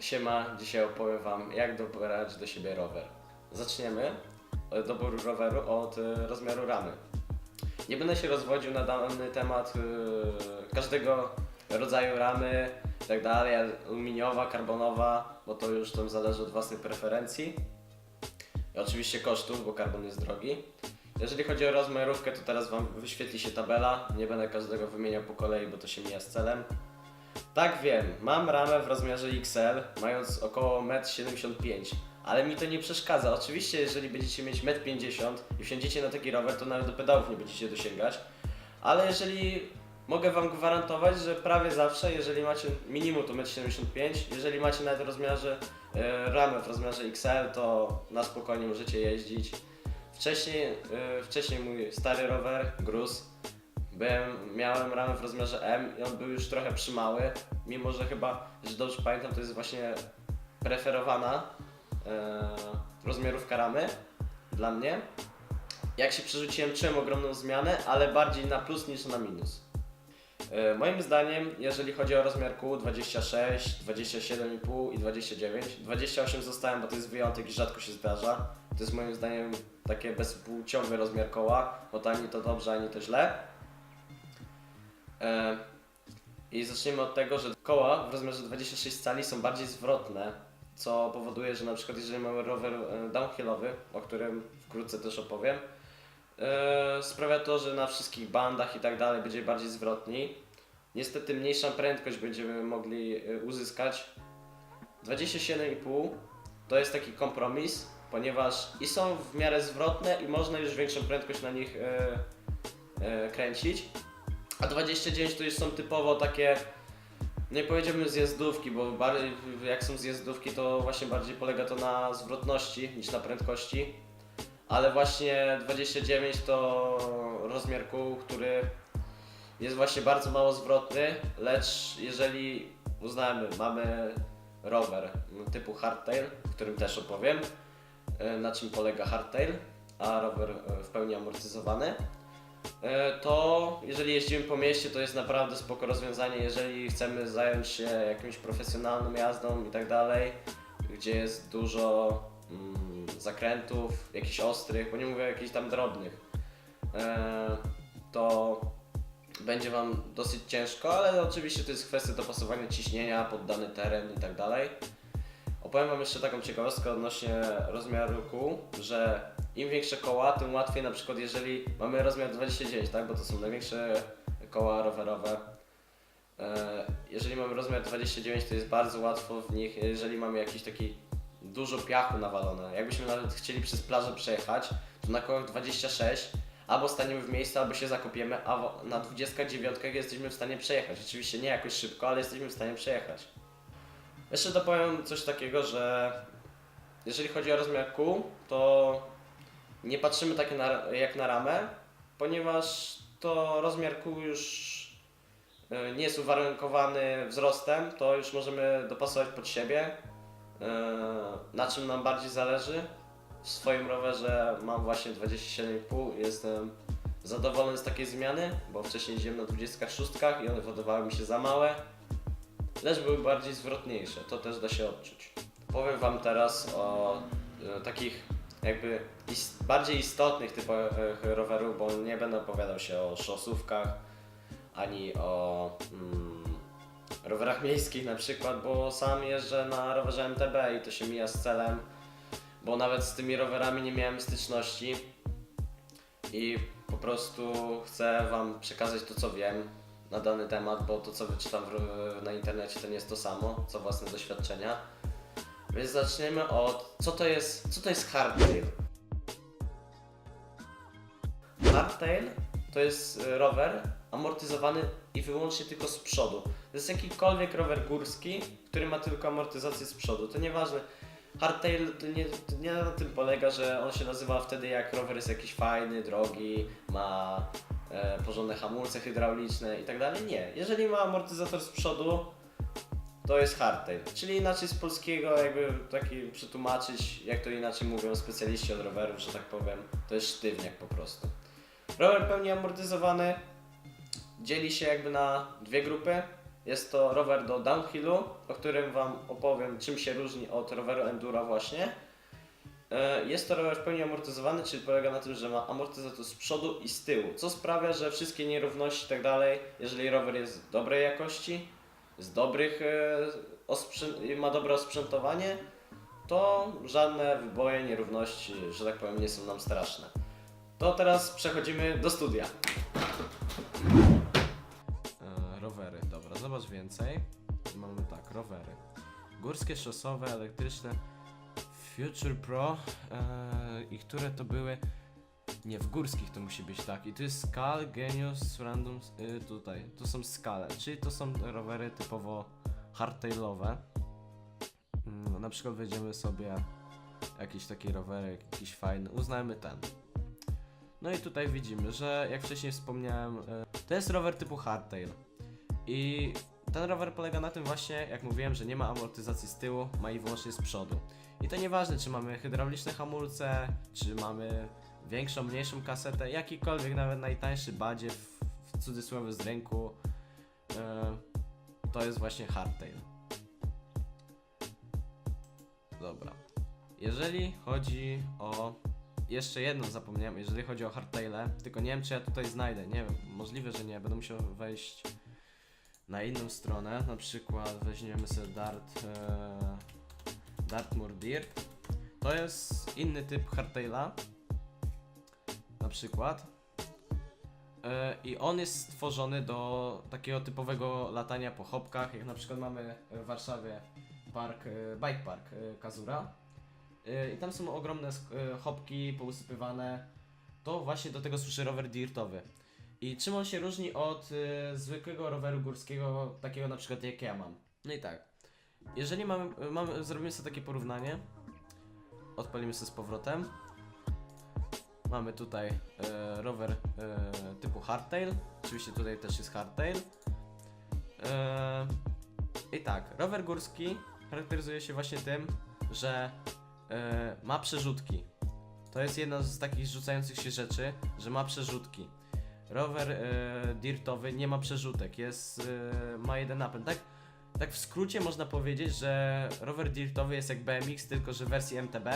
Siema, dzisiaj opowiem Wam, jak dobrać do siebie rower. Zaczniemy od doboru roweru od y, rozmiaru ramy. Nie będę się rozwodził na dany temat y, każdego rodzaju ramy tak dalej, aluminiowa, karbonowa, bo to już tam zależy od własnych preferencji. I oczywiście kosztów, bo karbon jest drogi. Jeżeli chodzi o rozmiarówkę, to teraz Wam wyświetli się tabela. Nie będę każdego wymieniał po kolei, bo to się mija z celem. Tak wiem, mam ramę w rozmiarze XL, mając około 1,75 m, ale mi to nie przeszkadza. Oczywiście, jeżeli będziecie mieć 1,50 m i wsiądziecie na taki rower, to nawet do pedałów nie będziecie dosięgać. Ale jeżeli mogę Wam gwarantować, że prawie zawsze, jeżeli macie minimum to 1,75 m, jeżeli macie nawet rozmiarze e, ramę w rozmiarze XL, to na spokojnie możecie jeździć. Wcześniej, e, wcześniej mój stary rower, Gruz, Byłem, miałem ramę w rozmiarze M i on był już trochę przymały, mimo że chyba, że dobrze pamiętam, to jest właśnie preferowana e, rozmiarówka ramy dla mnie. Jak się przerzuciłem, czułem ogromną zmianę, ale bardziej na plus niż na minus. E, moim zdaniem, jeżeli chodzi o rozmiar kół 26, 27,5 i 29, 28 zostałem, bo to jest wyjątek i rzadko się zdarza. To jest moim zdaniem takie bezpłciowy rozmiar koła, bo to ani to dobrze, ani to źle. I zaczniemy od tego, że koła w rozmiarze 26 cali są bardziej zwrotne, co powoduje, że na przykład jeżeli mamy rower e, downhillowy, o którym wkrótce też opowiem, e, sprawia to, że na wszystkich bandach i tak dalej będzie bardziej zwrotni. Niestety mniejszą prędkość będziemy mogli e, uzyskać. 27,5 to jest taki kompromis, ponieważ i są w miarę zwrotne i można już większą prędkość na nich kręcić. A 29 to już są typowo takie, nie powiedziałbym zjazdówki, bo jak są zjazdówki, to właśnie bardziej polega to na zwrotności niż na prędkości. Ale właśnie 29 to rozmiar kół, który jest właśnie bardzo mało zwrotny, lecz jeżeli uznamy, mamy rower typu hardtail, o którym też opowiem, e, na czym polega hardtail, a rower e, w pełni amortyzowany, to jeżeli jeździmy po mieście, to jest naprawdę spoko rozwiązanie, jeżeli chcemy zająć się jakimś profesjonalną jazdą i tak dalej, gdzie jest dużo mm, zakrętów, jakichś ostrych, bo nie mówię jakichś tam drobnych, e, to będzie Wam dosyć ciężko, ale oczywiście to jest kwestia dopasowania ciśnienia pod dany teren i tak dalej. Opowiem Wam jeszcze taką ciekawostkę odnośnie rozmiaru kół, że im większe koła, tym łatwiej na przykład jeżeli mamy rozmiar 29, tak, bo to są największe koła rowerowe. E, Jeżeli mamy rozmiar 29, to jest bardzo łatwo w nich, jeżeli mamy jakiś taki dużo piachu nawalone. Jakbyśmy nawet chcieli przez plażę przejechać, to na kołach 26 albo staniemy w miejscu, albo się zakopiemy, a na 29 jesteśmy w stanie przejechać. Oczywiście nie jakoś szybko, ale jesteśmy w stanie przejechać. Jeszcze dopowiem coś takiego, że jeżeli chodzi o rozmiar kół, to nie patrzymy tak na, jak na ramę, ponieważ to rozmiar kół już e, nie jest uwarunkowany wzrostem, to już możemy dopasować pod siebie. E, Na czym nam bardziej zależy? W swoim rowerze mam właśnie 27,5 i jestem zadowolony z takiej zmiany, bo wcześniej jeździłem na 26 i one wydawały mi się za małe, lecz były bardziej zwrotniejsze, to też da się odczuć. Powiem Wam teraz o e, takich jakby bardziej istotnych typowych rowerów, bo nie będę opowiadał się o szosówkach, ani o mm, rowerach miejskich na przykład, bo sam jeżdżę na rowerze MTB i to się mija z celem, bo nawet z tymi rowerami nie miałem styczności i po prostu chcę Wam przekazać to, co wiem na dany temat, bo to, co wyczytam w, na internecie, to nie jest to samo, co własne doświadczenia. Więc zaczniemy od, co to jest, co to jest hardtail? Hardtail to jest e, rower amortyzowany i wyłącznie tylko z przodu. To jest jakikolwiek rower górski, który ma tylko amortyzację z przodu. To nieważne. Hardtail to nie, to nie na tym polega, że on się nazywa wtedy jak rower jest jakiś fajny, drogi, ma e, porządne hamulce hydrauliczne i tak dalej. Nie. Jeżeli ma amortyzator z przodu, to jest hardtail. Czyli inaczej z polskiego, jakby taki przetłumaczyć, jak to inaczej mówią specjaliści od rowerów, że tak powiem, to jest sztywniak po prostu. Rower pełni amortyzowany dzieli się jakby na dwie grupy. Jest to rower do downhillu, o którym Wam opowiem, czym się różni od roweru enduro właśnie. E, Jest to rower w pełni amortyzowany, czyli polega na tym, że ma amortyzator z przodu i z tyłu, co sprawia, że wszystkie nierówności i tak dalej, jeżeli rower jest dobrej jakości, z dobrych, e, ma dobre osprzętowanie, to żadne wyboje, nierówności, że tak powiem, nie są nam straszne. To teraz przechodzimy do studia. E, rowery, dobra, zobacz więcej. Mamy tak, rowery. Górskie, szosowe, elektryczne, Future Pro e, i które to były? Nie, w górskich to musi być tak. I tu jest Skal, Genius, Random, y, tutaj. To są skale, czyli to są rowery typowo hardtailowe. Mm, na przykład wejdziemy sobie jakiś taki rowerek, jakiś fajny, uznajmy ten. No i tutaj widzimy, że jak wcześniej wspomniałem, e, to jest rower typu hardtail. I ten rower polega na tym właśnie, jak mówiłem, że nie ma amortyzacji z tyłu, ma i wyłącznie z przodu. I to nieważne, czy mamy hydrauliczne hamulce, czy mamy większą, mniejszą kasetę, jakikolwiek, nawet najtańszy badziew, w cudzysłowie z rynku, e, to jest właśnie hardtail. Dobra. Jeżeli chodzi o jeszcze jedną zapomniałem, jeżeli chodzi o hardtaile, tylko nie wiem czy ja tutaj znajdę, nie wiem, możliwe, że nie, będę musiał wejść na inną stronę, na przykład weźmiemy sobie Dart, e, Dartmoor Dirt, to jest inny typ hardtaila, przykład, e, i on jest stworzony do takiego typowego latania po chopkach, jak na przykład mamy w Warszawie park, e, bike park e, Kazura, I tam są ogromne chopki pousypywane. To właśnie do tego służy rower dirtowy. I czym on się różni od zwykłego roweru górskiego, takiego na przykład jak ja mam? No i tak. Jeżeli mamy, mamy zrobimy sobie takie porównanie. Odpalimy sobie z powrotem. Mamy tutaj y, rower y, typu hardtail. Oczywiście tutaj też jest hardtail. Y, I tak, rower górski charakteryzuje się właśnie tym, że e, ma przerzutki. To jest jedna z takich rzucających się rzeczy, że ma przerzutki. Rower e, dirtowy nie ma przerzutek, jest, e, ma jeden napęd. Tak, tak w skrócie można powiedzieć, że rower dirtowy jest jak BMX, tylko że w wersji MTB.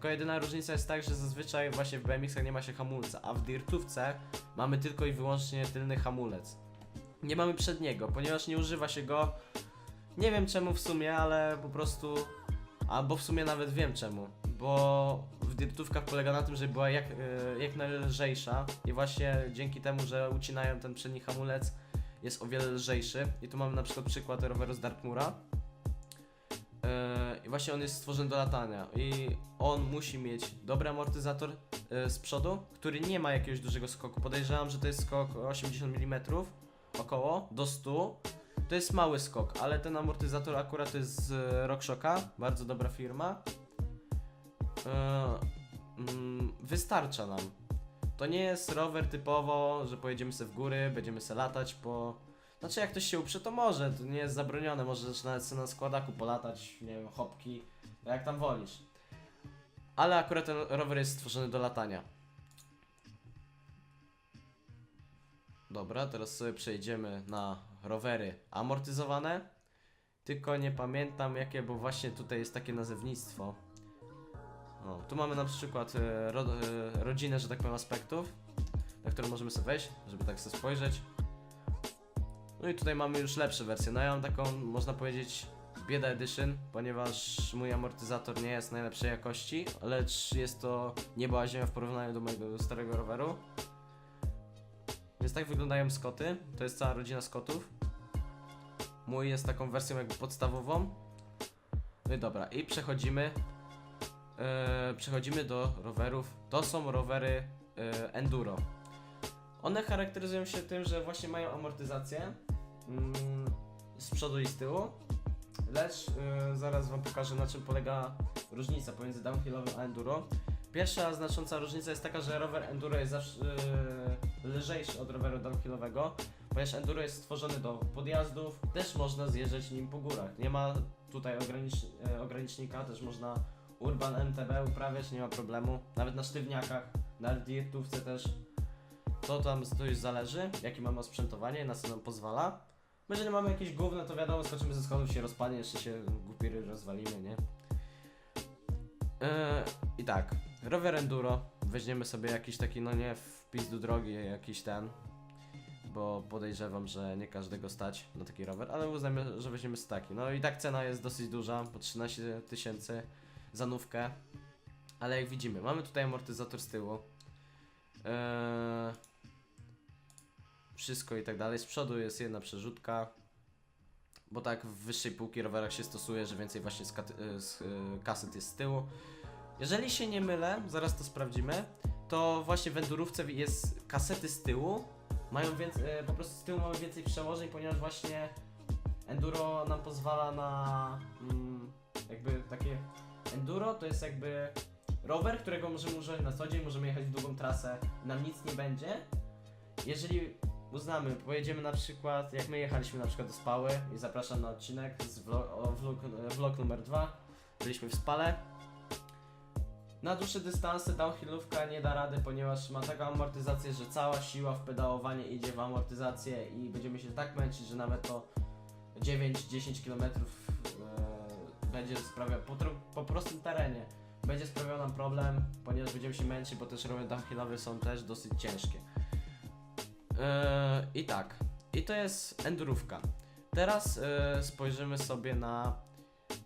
Tylko jedyna różnica jest tak, że zazwyczaj właśnie w BMX-ach nie ma się hamulca, a w dirtówce mamy tylko i wyłącznie tylny hamulec. Nie mamy przedniego, ponieważ nie używa się go. Nie wiem czemu w sumie, ale po prostu Albo w sumie nawet wiem czemu. Bo w dirtówkach polega na tym, żeby była jak, e, jak najlżejsza i właśnie dzięki temu, że ucinają ten przedni hamulec jest o wiele lżejszy. I tu mamy na przykład przykład roweru z Dartmoora. Właśnie on jest stworzony do latania i on musi mieć dobry amortyzator e, z przodu, który nie ma jakiegoś dużego skoku. Podejrzewam, że to jest skok 80 mm około do 100 to jest mały skok, ale ten amortyzator akurat jest z e, RockShoxa, bardzo dobra firma. E, mm, wystarcza nam. To nie jest rower typowo, że pojedziemy sobie w góry, będziemy sobie latać po... Znaczy jak ktoś się uprze, to może, to nie jest zabronione, możesz nawet sobie na składaku polatać, nie wiem, hopki, jak tam wolisz. Ale akurat ten rower jest stworzony do latania. Dobra, teraz sobie przejdziemy na rowery amortyzowane. Tylko nie pamiętam jakie, bo właśnie tutaj jest takie nazewnictwo. O, tu mamy na przykład e, ro, e, rodzinę, że tak powiem, aspektów, na które możemy sobie wejść, żeby tak sobie spojrzeć. No i tutaj mamy już lepsze wersje. No ja mam taką, można powiedzieć, bieda edition, ponieważ mój amortyzator nie jest najlepszej jakości, lecz jest to niebo a ziemia w porównaniu do mojego starego roweru. Więc tak wyglądają Scotty. To jest cała rodzina Scottów. Mój jest taką wersją jakby podstawową. No i dobra, i przechodzimy. e, przechodzimy do rowerów. To są rowery e, enduro. One charakteryzują się tym, że właśnie mają amortyzację z przodu i z tyłu. Lecz e, zaraz wam pokażę na czym polega różnica pomiędzy downhillowym a enduro. Pierwsza znacząca różnica jest taka, że rower enduro jest zawsze e, lżejszy od roweru downhillowego, ponieważ enduro jest stworzony do podjazdów, też można zjeżdżać nim po górach. Nie ma tutaj e, ogranicznika, też można urban MTB uprawiać, nie ma problemu. Nawet na sztywniakach, na dirtówce też. To tam to już zależy, jakie mamy osprzętowanie, na co nam pozwala. Bo jeżeli mamy jakieś gówno, to wiadomo, skoczymy ze schodów, się rozpadnie, jeszcze się głupiry rozwalimy, nie? Yy, I tak, rower enduro, weźmiemy sobie jakiś taki, no nie, wpis do drogi, jakiś ten, bo podejrzewam, że nie każdego stać na taki rower, ale uznajmy, że weźmiemy taki. No i tak cena jest dosyć duża, po 13 tysięcy za nówkę, ale jak widzimy, mamy tutaj amortyzator z tyłu, yy, wszystko i tak dalej, z przodu jest jedna przerzutka, bo tak w wyższej półki rowerach się stosuje, że więcej właśnie z, y, z y, kaset jest z tyłu. Jeżeli się nie mylę, zaraz to sprawdzimy, to właśnie w endurówce jest kasety z tyłu, mają więcej, po prostu z tyłu mamy więcej przełożeń, ponieważ właśnie enduro nam pozwala na mm, jakby takie enduro to jest jakby rower, którego możemy używać na co dzień, możemy jechać w długą trasę, nam nic nie będzie. Jeżeli uznamy, pojedziemy na przykład, jak my jechaliśmy na przykład do Spały i zapraszam na odcinek z vlog, o vlog, vlog numer 2, byliśmy w Spale. Na dłuższe dystanse downhillówka nie da rady, ponieważ ma taką amortyzację, że cała siła w pedałowanie idzie w amortyzację i będziemy się tak męczyć, że nawet to 9-10 km e, będzie sprawiał po, po prostym terenie. Będzie sprawiał nam problem, ponieważ będziemy się męczyć, bo też rowy downhillowe są też dosyć ciężkie. Eee, I tak, i to jest endurówka. Teraz e, spojrzymy sobie na.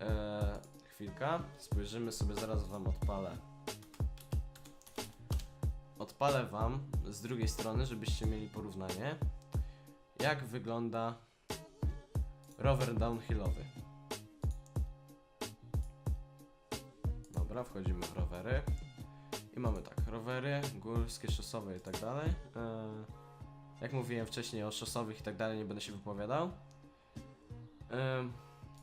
E, chwilka, spojrzymy sobie, zaraz wam odpalę. Odpalę wam z drugiej strony, żebyście mieli porównanie. Jak wygląda rower downhillowy. Dobra, wchodzimy w rowery. I mamy tak, rowery, górskie, szosowe i tak dalej. Eee, jak mówiłem wcześniej o szosowych i tak dalej, nie będę się wypowiadał.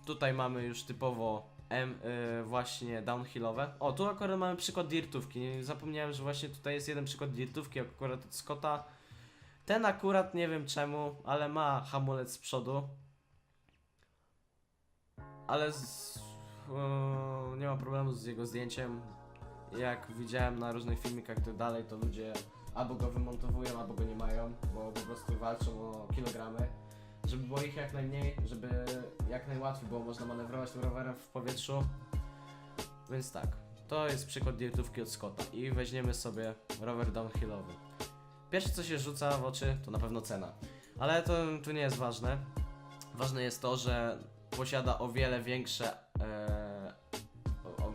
Tutaj mamy już typowo M, y, właśnie downhillowe. O, tu akurat mamy przykład dirtówki. Zapomniałem, że właśnie tutaj jest jeden przykład dirtówki, akurat od Scotta. Ten akurat nie wiem czemu, ale ma hamulec z przodu. Ale z, y, nie ma problemu z jego zdjęciem. Jak widziałem na różnych filmikach tak dalej, to ludzie albo go wymontowują, albo go nie mają, bo po prostu walczą o kilogramy. Żeby było ich jak najmniej, żeby jak najłatwiej było można manewrować tym rowerem w powietrzu. Więc tak, to jest przykład dietówki od Scotta i weźmiemy sobie rower downhillowy. Pierwsze co się rzuca w oczy to na pewno cena, ale to tu nie jest ważne. Ważne jest to, że posiada o wiele większe, e,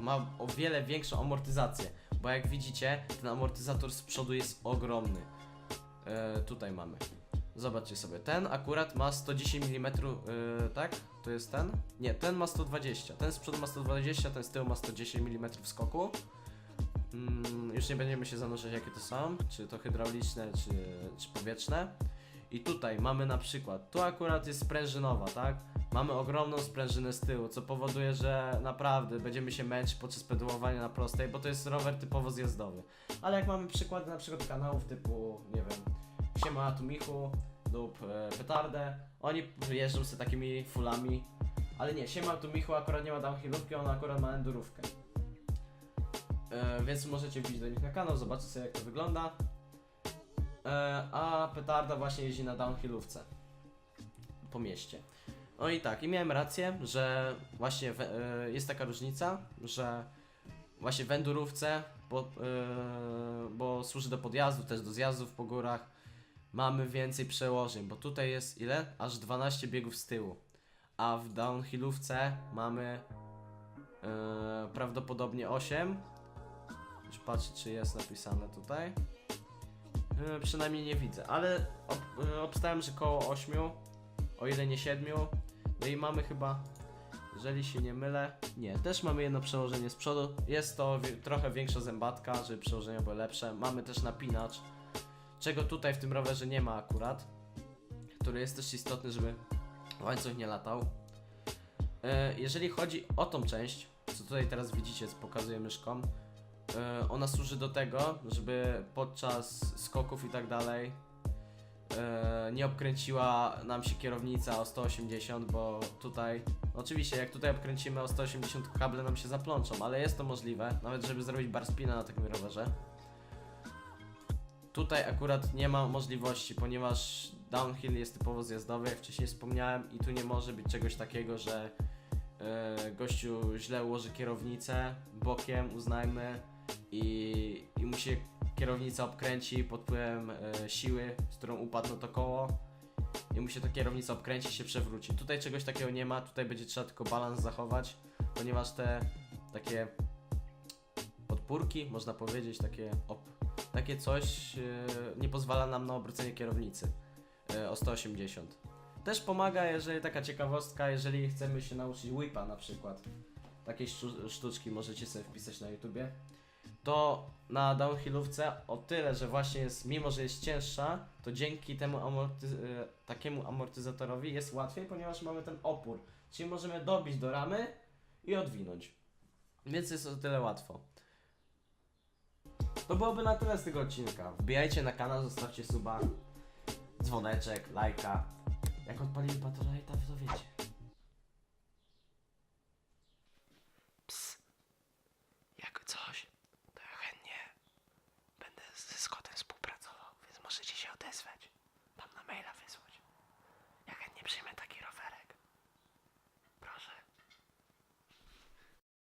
ma o wiele większą amortyzację, bo jak widzicie ten amortyzator z przodu jest ogromny. E, tutaj mamy. Zobaczcie sobie, ten akurat ma 110 mm, yy, tak? To jest ten? Nie, ten ma 120. Ten z przodu ma 120, ten z tyłu ma 110 mm skoku. Mm, już nie będziemy się zanurzać jakie to są, czy to hydrauliczne, czy, czy powietrzne. I tutaj mamy na przykład, tu akurat jest sprężynowa, tak? Mamy ogromną sprężynę z tyłu, co powoduje, że naprawdę będziemy się męczyć podczas pedałowania na prostej, bo to jest rower typowo zjazdowy. Ale jak mamy przykłady na przykład kanałów typu, nie wiem, Siema tu Michu lub e, Petardę, oni jeżdżą sobie takimi fulami, ale nie, Siema tu Michu akurat nie ma downhillówki, on akurat ma endurówkę. E, więc możecie wbić do nich na kanał, zobaczyć sobie jak to wygląda. E, a Petarda właśnie jeździ na downhillówce po mieście. No i tak, i miałem rację, że właśnie we, e, jest taka różnica, że właśnie w endurówce, bo, e, bo służy do podjazdu, też do zjazdów po górach, mamy więcej przełożeń, bo tutaj jest ile? Aż 12 biegów z tyłu. A w downhillówce mamy e, prawdopodobnie 8. Już patrzę, czy jest napisane tutaj. E, przynajmniej nie widzę, ale ob, e, obstałem, że koło 8, o ile nie 7. No i mamy chyba, jeżeli się nie mylę, nie, też mamy jedno przełożenie z przodu. Jest to trochę większa zębatka, żeby przełożenia były lepsze. Mamy też napinacz, czego tutaj w tym rowerze nie ma akurat, który jest też istotny, żeby łańcuch nie latał. E, jeżeli chodzi o tą część, co tutaj teraz widzicie, pokazuję myszką, e, ona służy do tego, żeby podczas skoków i tak dalej e, nie obkręciła nam się kierownica o 180, bo tutaj, oczywiście jak tutaj obkręcimy o 180 kable nam się zaplączą, ale jest to możliwe, nawet żeby zrobić bar spina na takim rowerze. Tutaj akurat nie ma możliwości, ponieważ downhill jest typowo zjazdowy, jak wcześniej wspomniałem, i tu nie może być czegoś takiego, że e, gościu źle ułoży kierownicę bokiem, uznajmy, i, i kierownica obkręci pod wpływem e, siły, z którą upadł na to koło i mu się ta kierownica obkręci się przewróci. Tutaj czegoś takiego nie ma, tutaj będzie trzeba tylko balans zachować, ponieważ te takie podpórki, można powiedzieć, takie, op, takie coś e, nie pozwala nam na obrócenie kierownicy e, o 180. Też pomaga, jeżeli taka ciekawostka, jeżeli chcemy się nauczyć whipa na przykład. Takie sztu- sztuczki możecie sobie wpisać na YouTubie. To na downhillówce o tyle, że właśnie jest, mimo że jest cięższa, to dzięki temu e, takiemu amortyzatorowi jest łatwiej, ponieważ mamy ten opór. Czyli możemy dobić do ramy i odwinąć. Więc jest o tyle łatwo. To byłoby na tyle z tego odcinka. Wbijajcie na kanał, zostawcie suba, dzwoneczek, lajka. Jak odpalili Patronite'a, to wiecie.